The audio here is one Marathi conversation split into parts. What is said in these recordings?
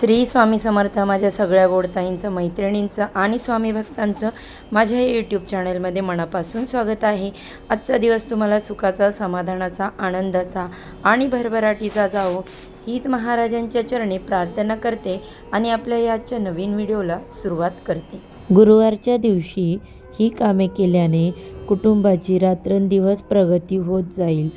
श्री स्वामी समर्थ माझ्या सगळ्या गोडताईंचं मैत्रिणींचं आणि स्वामी भक्तांचं माझ्या या यूट्यूब चॅनलमध्ये मनापासून स्वागत आहे. आजचा दिवस तुम्हाला सुखाचा समाधानाचा आनंदाचा आणि भरभराटीचा जावो हीच महाराजांच्या चरणी प्रार्थना करते आणि आपल्या या आजच्या नवीन व्हिडिओला सुरुवात करते. गुरुवारच्या दिवशी ही कामे केल्याने कुटुंबाची रात्रंदिवस प्रगती होत जाईल.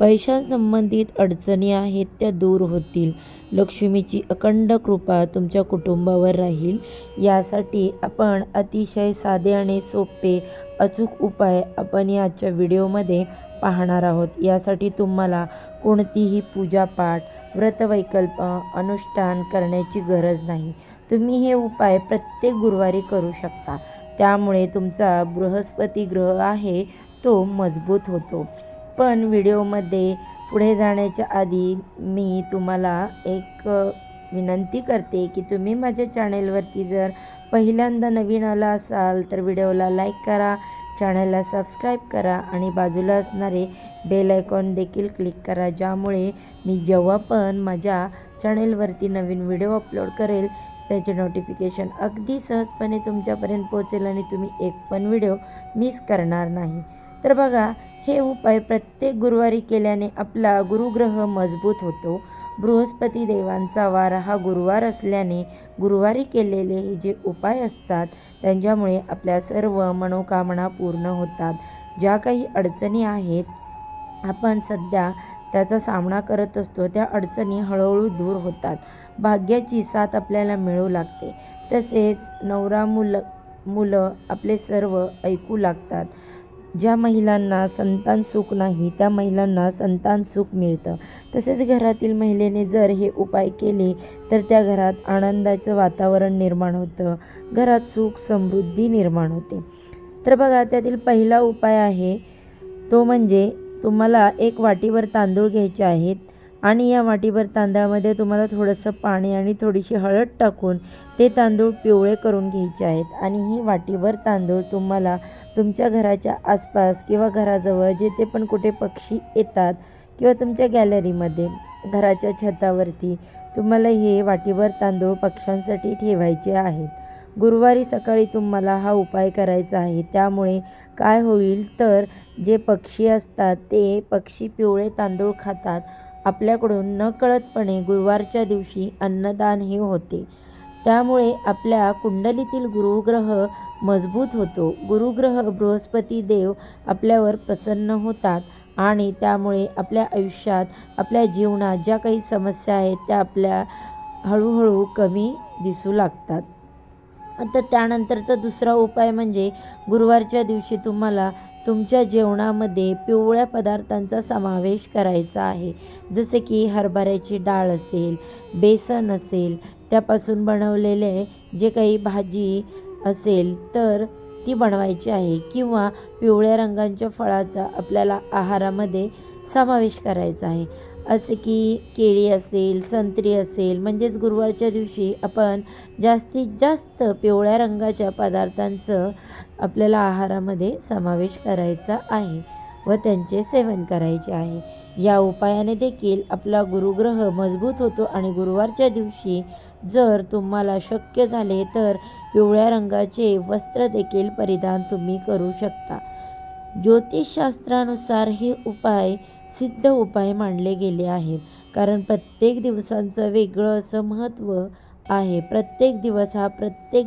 पैशांसंबंधित अडचणी आहेत त्या दूर होतील. लक्ष्मीची अखंड कृपा तुमच्या कुटुंबावर राहील. यासाठी आपण अतिशय साधे आणि सोपे अचूक उपाय आपण याच्या व्हिडिओमध्ये पाहणार आहोत. यासाठी तुम्हाला कोणतीही पूजापाठ व्रतवैकल्प अनुष्ठान करण्याची गरज नाही. तुम्ही हे उपाय प्रत्येक गुरुवारी करू शकता. त्यामुळे तुमचा बृहस्पती ग्रह आहे तो मजबूत होतो. पण व्हिडिओमध्ये पुढे जाण्याच्या आधी मी तुम्हाला एक विनंती करते की तुम्ही माझ्या चॅनेलवरती जर पहिल्यांदा नवीन आला असाल तर व्हिडिओला लाईक करा चॅनलला सबस्क्राईब करा आणि बाजूला असणारे बेल आयकॉन देखील क्लिक करा ज्यामुळे मी जेव्हा पण माझ्या चॅनेलवरती नवीन व्हिडिओ अपलोड करेल त्याचे नोटिफिकेशन अगदी सहजपणे तुमच्यापर्यंत पोहोचेल आणि तुम्ही एक पण व्हिडिओ मिस करणार नाही. तर बघा हे उपाय प्रत्येक गुरुवारी केल्याने आपला गुरुग्रह मजबूत होतो. बृहस्पती देवांचा वार हा गुरुवार असल्याने गुरुवारी केलेले हे जे उपाय असतात त्यांच्यामुळे आपल्या सर्व मनोकामना पूर्ण होतात. ज्या काही अडचणी आहेत आपण सध्या त्याचा सामना करत असतो त्या अडचणी हळूहळू दूर होतात. भाग्याची साथ आपल्याला मिळू लागते. तसेच नवरा मुलं मुलं आपले सर्व ऐकू लागतात. ज्या महिलांना संतान सुख नाही त्या महिलांना संतान सुख मिळतं. तसेच घरातील महिलेने जर हे उपाय केले तर त्या घरात आनंदाचं वातावरण निर्माण होतं. घरात सुख समृद्धी निर्माण होते. तर बघा त्यातील पहिला उपाय आहे तो म्हणजे तुम्हाला एक वाटीवर तांदूळ घ्यायचे आहेत. आणि या वाटीभर तांदळामध्ये तुम्हाला थोडंसं पाणी आणि थोडीशी हळद टाकून ते तांदूळ पिवळे करून घ्यायचे आहेत. आणि ही वाटीभर तांदूळ तुम्हाला तुमच्या घराच्या आसपास किंवा घराजवळ जेथे पण कुठे पक्षी येतात किंवा तुमच्या गॅलरीमध्ये घराच्या छतावरती तुम्हाला हे वाटीभर तांदूळ पक्ष्यांसाठी ठेवायचे आहेत. गुरुवारी सकाळी तुम्हाला हा उपाय करायचा आहे. त्यामुळे काय होईल तर जे पक्षी असतात ते पक्षी पिवळे तांदूळ खातात. आपल्याकडून नकळतपणे गुरुवारच्या दिवशी अन्नदान हे होते. त्यामुळे आपल्या कुंडलीतील गुरुग्रह मजबूत होतो. गुरुग्रह बृहस्पती देव आपल्यावर प्रसन्न होतात आणि त्यामुळे आपल्या आयुष्यात आपल्या जीवनात ज्या काही समस्या आहेत त्या आपल्या हळूहळू कमी दिसू लागतात. आता त्यानंतरचा दुसरा उपाय म्हणजे गुरुवारच्या दिवशी तुम्हाला तुमच्या जेवणामध्ये पिवळ्या पदार्थांचा समावेश करायचा आहे. जसे की हरभऱ्याची डाळ असेल बेसन असेल त्यापासून बनवलेले जे काही भाजी असेल तर ती बनवायची आहे किंवा पिवळ्या रंगांच्या फळाचा आपल्याला आहारामध्ये समावेश करायचा आहे. असे की केळी असेल संत्री असेल म्हणजेच गुरुवारच्या दिवशी आपण जास्तीत जास्त पिवळ्या रंगाच्या पदार्थांचं आपल्याला आहारामध्ये समावेश करायचा आहे व त्यांचे सेवन करायचे आहे. या उपायाने देखील आपला गुरुग्रह मजबूत होतो आणि गुरुवारच्या दिवशी जर तुम्हाला शक्य झाले तर पिवळ्या रंगाचे वस्त्र देखील परिधान तुम्ही करू शकता. ज्योतिषशास्त्रानुसार हे उपाय सिद्ध उपाय मांडले गेले आहेत. कारण प्रत्येक दिवसांचं वेगळं असं महत्त्व आहे. प्रत्येक दिवस हा प्रत्येक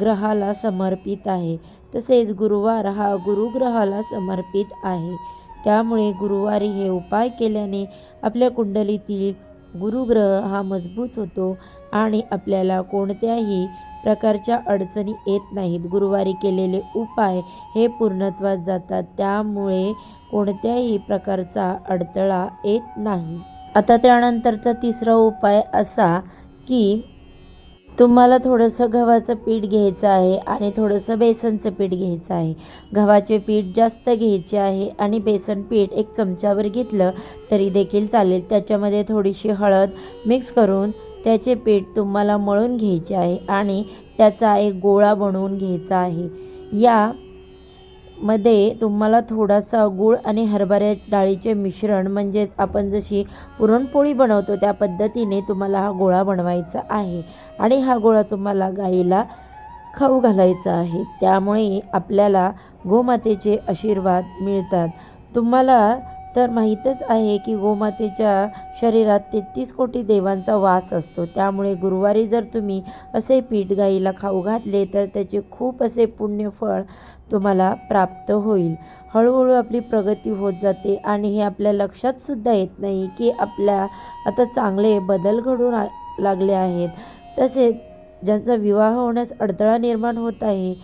ग्रहाला समर्पित आहे. तसेच गुरुवार हा गुरुग्रहाला समर्पित आहे. त्यामुळे गुरुवारी हे उपाय केल्याने आपल्या कुंडलीतील गुरुग्रह हा मजबूत होतो आणि आपल्याला कोणत्याही प्रकारच्या अडचणी येत नाहीत. गुरुवारी केलेले उपाय हे पूर्णत्वास जातात. त्यामुळे कोणत्याही प्रकारचा अडथळा येत नाही. आता त्यानंतरचा तिसरा उपाय असा की तुम्हाला थोडंसं गव्हाचं पीठ घ्यायचं आहे आणि थोडंसं बेसनचं पीठ घ्यायचं आहे. गव्हाचे पीठ जास्त घ्यायचे आहे आणि बेसन पीठ एक चमच्यावर घेतलं तरी देखील चालेल. त्याच्यामध्ये थोडीशी हळद मिक्स करून त्याचे पीठ तुम्हाला मळून घ्यायचे आहे आणि त्याचा एक गोळा बनवून घ्यायचा आहे. या मध्ये तुम्हाला थोडासा गूळ आणि हरभऱ्या डाळीचे मिश्रण म्हणजेच आपण जशी पुरणपोळी बनवतो त्या पद्धतीने तुम्हाला हा गोळा बनवायचा आहे आणि हा गोळा तुम्हाला गाईला खाऊ घालायचा आहे. त्यामुळे आपल्याला गोमातेचे आशीर्वाद मिळतात. तुम्हाला तर माहीतच आहे की गोमातेच्या शरीरात तेहतीस कोटी देवांचा वास असतो. त्यामुळे गुरुवारी जर तुम्ही असे पीठ गाईला खाऊ घातले तर त्याचे खूप असे पुण्यफळ तुम्हाला प्राप्त होईल. हळूहळू आपली प्रगती होत जाते आणि हे आपल्या लक्षातसुद्धा येत नाही की आपल्या आता चांगले बदल घडून लागले आहेत. तसेच ज्यांचा विवाह होण्यास अडथळा निर्माण होत आहे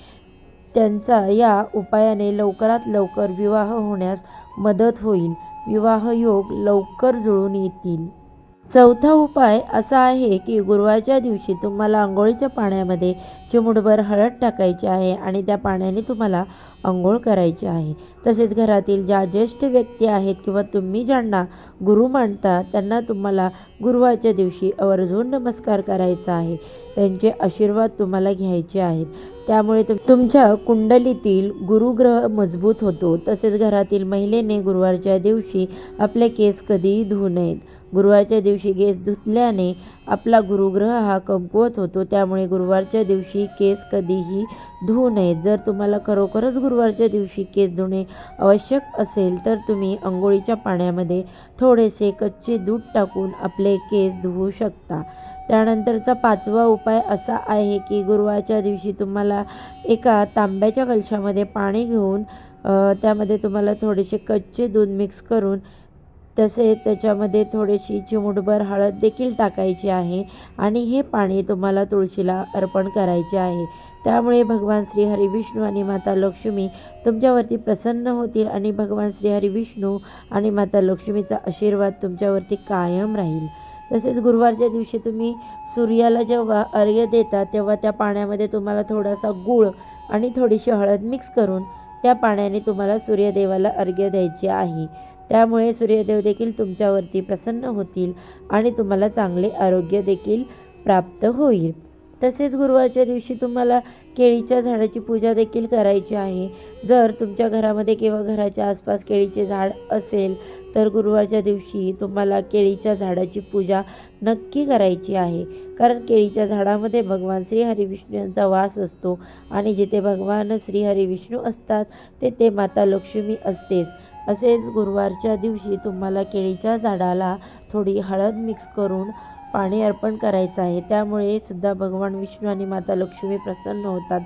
त्यांचा या उपायाने लवकरात लवकर विवाह होण्यास मदत होईल. विवाह योग लवकर जुळून येतील. चौथा उपाय असा आहे की गुरुवारच्या दिवशी तुम्हाला आंघोळीच्या पाण्यामध्ये चिमुटभर हळद टाकायची आहे आणि त्या पाण्याने तुम्हाला आंघोळ करायची आहे. तसेच घरातील ज्या ज्येष्ठ व्यक्ती आहेत किंवा तुम्ही ज्यांना गुरु मानता त्यांना तुम्हाला गुरुवारच्या दिवशी आवर्जून नमस्कार करायचा आहे. त्यांचे आशीर्वाद तुम्हाला घ्यायचे आहेत. त्यामुळे तुम तुमच्या कुंडलीतील गुरुग्रह मजबूत होतो. तसेच घरातील महिलेने गुरुवारच्या दिवशी आपले केस कधीही धुवू नयेत. गुरुवारच्या दिवशी केस धुतल्याने आपला गुरुग्रह हा कमकुवत होतो. त्यामुळे गुरुवारच्या दिवशी केस कधीही धुवू नये. जर तुम्हाला खरोखरच गुरुवारच्या दिवशी केस धुणे आवश्यक असेल तर तुम्ही आंघोळीच्या पाण्यामध्ये थोडेसे कच्चे दूध टाकून आपले केस धुवू शकता. त्यानंतरचा पाचवा उपाय असा आहे की गुरुवारच्या दिवशी तुम्हाला एका तांब्याच्या कलशामध्ये पाणी घेऊन त्यामध्ये तुम्हाला थोडेसे कच्चे दूध मिक्स करून तसे त्याच्यामध्ये थोडीशी चिमूटभर हळद देखील टाकायची आहे आणि हे पाणी तुम्हाला तुळशीला अर्पण करायचे आहे. त्यामुळे भगवान श्री हरिविष्णू आणि माता लक्ष्मी तुमच्यावरती प्रसन्न होतील आणि भगवान श्री हरिविष्णू आणि माता लक्ष्मीचा आशीर्वाद तुमच्यावरती कायम राहील. तसेच गुरुवारच्या दिवशी तुम्ही सूर्याला जेव्हा अर्घ्य देता तेव्हा त्या पाण्यामध्ये तुम्हाला थोडासा गूळ आणि थोडीशी हळद मिक्स करून त्या पाण्याने तुम्हाला सूर्यदेवाला अर्घ्य द्यायचे आहे. त्यामुळे सूर्यदेव देखील तुमच्यावरती प्रसन्न होतील आणि तुम्हाला चांगले आरोग्य देखील प्राप्त होईल. तसेच गुरुवारच्या दिवशी तुम्हाला केळीच्या झाडाची पूजा देखील करायची आहे. जर तुमच्या घरामध्ये किंवा घराच्या आसपास केळीचे झाड असेल तर गुरुवारच्या दिवशी तुम्हाला केळीच्या झाडाची पूजा नक्की करायची आहे. कारण केळीच्या झाडामध्ये भगवान श्री हरिविष्णू यांचा वास असतो आणि जिथे भगवान श्री हरिविष्णू असतात तेथे माता लक्ष्मी असतेच. असेच गुरुवारच्या दिवशी तुम्हाला केळीच्या झाडाला थोडी हळद मिक्स करून पाणी अर्पण करायचं आहे. त्यामुळे सुद्धा भगवान विष्णू आणि माता लक्ष्मी प्रसन्न होतात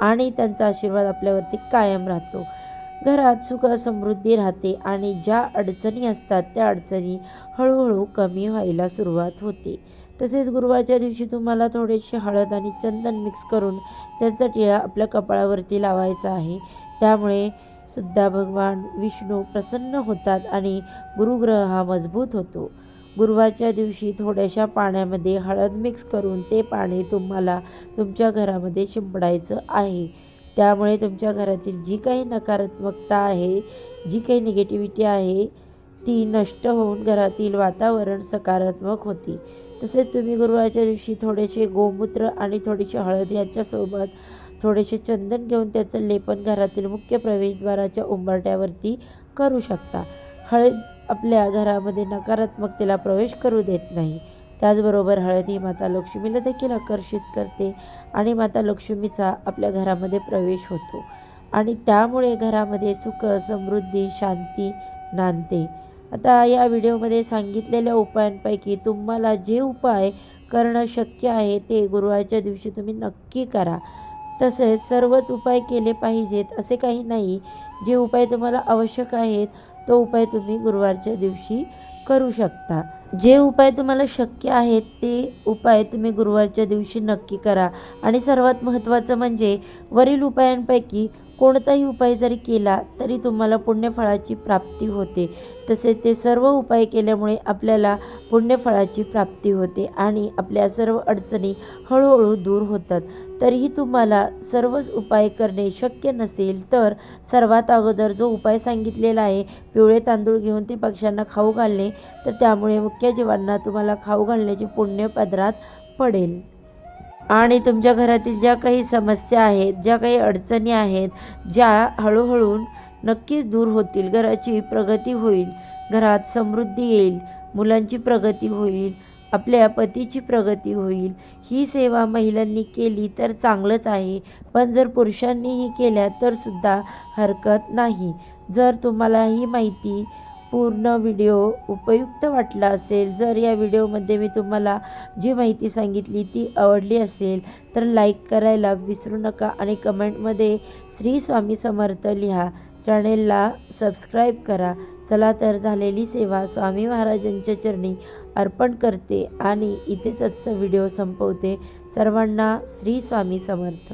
आणि त्यांचा आशीर्वाद आपल्यावरती कायम राहतो. घरात सुख समृद्धी राहते आणि ज्या अडचणी असतात त्या अडचणी हळूहळू कमी व्हायला सुरुवात होते. तसेच गुरुवारच्या दिवशी तुम्हाला थोडेसे हळद आणि चंदन मिक्स करून त्याचा टिळा आपल्या कपाळावरती लावायचा आहे. त्यामुळे सुद्धा भगवान विष्णू प्रसन्न होतात आणि गुरुग्रह हा मजबूत होतो. गुरुवारच्या दिवशी थोड्याशा पाण्यामध्ये हळद मिक्स करून ते पाणी तुम्हाला तुमच्या घरामध्ये शिंपडायचं आहे. त्यामुळे तुमच्या घरातील जी काही नकारात्मकता आहे जी काही निगेटिव्हिटी आहे ती नष्ट होऊन घरातील वातावरण सकारात्मक होती. तसेच तुम्ही गुरुवारच्या दिवशी थोडेसे गोमूत्र आणि थोडीशी हळद याच्यासोबत थोडेसे चंदन घेऊन त्याचं लेपन घरातील मुख्य प्रवेशद्वाराच्या उंबरट्यावरती करू शकता. हळद आपल्या घरामध्ये नकारात्मकतेला प्रवेश करू देत नाही. त्याचबरोबर हळद ही माता लक्ष्मीला देखील आकर्षित करते आणि माता लक्ष्मीचा आपल्या घरामध्ये प्रवेश होतो आणि त्यामुळे घरामध्ये सुख समृद्धी शांती नांदते. आता या व्हिडिओमध्ये सांगितलेल्या उपायांपैकी तुम्हाला जे उपाय करणं शक्य आहे ते गुरुवारच्या दिवशी तुम्ही नक्की करा. तसेच सर्वच उपाय केले पाहिजेत असे काही नाही. जे उपाय तुम्हाला आवश्यक आहेत तो उपाय तुम्ही गुरुवारच्या दिवशी करू शकता. जे उपाय तुम्हाला शक्य आहेत ते उपाय तुम्ही गुरुवारच्या दिवशी नक्की करा. आणि सर्वात महत्त्वाचं म्हणजे वरील उपायांपैकी कोणताही उपाय जरी केला तरी तुम्हाला पुण्यफळाची प्राप्ती होते. तसे ते सर्व उपाय केल्यामुळे आपल्याला पुण्यफळाची प्राप्ती होते आणि आपल्या सर्व अडचणी हळूहळू दूर होतात. तरीही तुम्हाला सर्वच उपाय करणे शक्य नसेल तर सर्वात अगोदर जो उपाय सांगितलेला आहे पिवळे तांदूळ घेऊन ते पक्ष्यांना खाऊ घालणे तर त्यामुळे मुख्य जीवांना तुम्हाला खाऊ घालण्याचे पुण्य पदरात पडेल. आणि तुमच्या घरातील ज्या काही समस्या आहेत ज्या काही अडचणी आहेत ज्या हळूहळू नक्कीच दूर होतील. घराची प्रगती होईल घरात समृद्धी येईल मुलांची प्रगती होईल आपल्या पतीची प्रगती होईल. ही सेवा महिलांनी केली तर चांगलंच आहे पण जर पुरुषांनीही केल्या तरसुद्धा हरकत नाही. जर तुम्हाला ही माहिती पूर्ण व्हिडिओ उपयुक्त वाटला असेल जर या व्हिडिओमध्ये मी तुम्हाला जी माहिती सांगितली ती आवडली असेल तर लाईक करायला विसरू नका आणि कमेंटमध्ये श्री स्वामी समर्थ लिहा. चॅनेलला सबस्क्राईब करा. चला तर झालेली सेवा स्वामी महाराजांच्या चरणी अर्पण करते आणि इथेच आजचा व्हिडिओ संपवते. सर्वांना श्री स्वामी समर्थ.